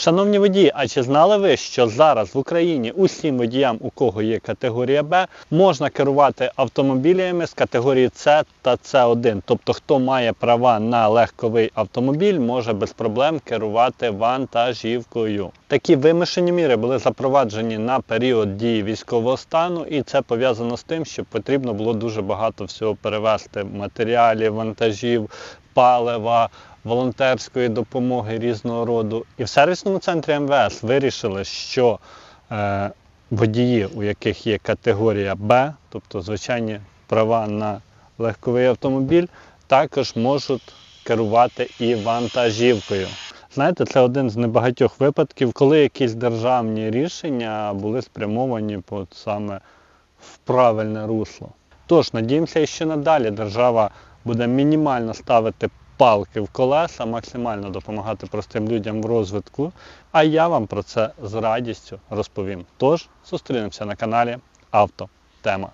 Шановні водії, а чи знали ви, що зараз в Україні усім водіям, у кого є категорія Б, можна керувати автомобілями з категорії С та С1. Тобто, хто має права на легковий автомобіль, може без проблем керувати вантажівкою. Такі вимушені міри були запроваджені на період дії військового стану, і це пов'язано з тим, що потрібно було дуже багато всього перевезти матеріалів, вантажів, палива, волонтерської допомоги різного роду. І в сервісному центрі МВС вирішили, що е, водії, у яких є категорія Б, тобто звичайні права на легковий автомобіль, також можуть керувати і вантажівкою. Знаєте, це один з небагатьох випадків, коли якісь державні рішення були спрямовані по саме в правильне русло. Тож, надіємося, що надалі держава буде мінімально ставити палки в колеса, максимально допомагати простим людям в розвитку. А я вам про це з радістю розповім. Тож, зустрінемося на каналі Авто Тема.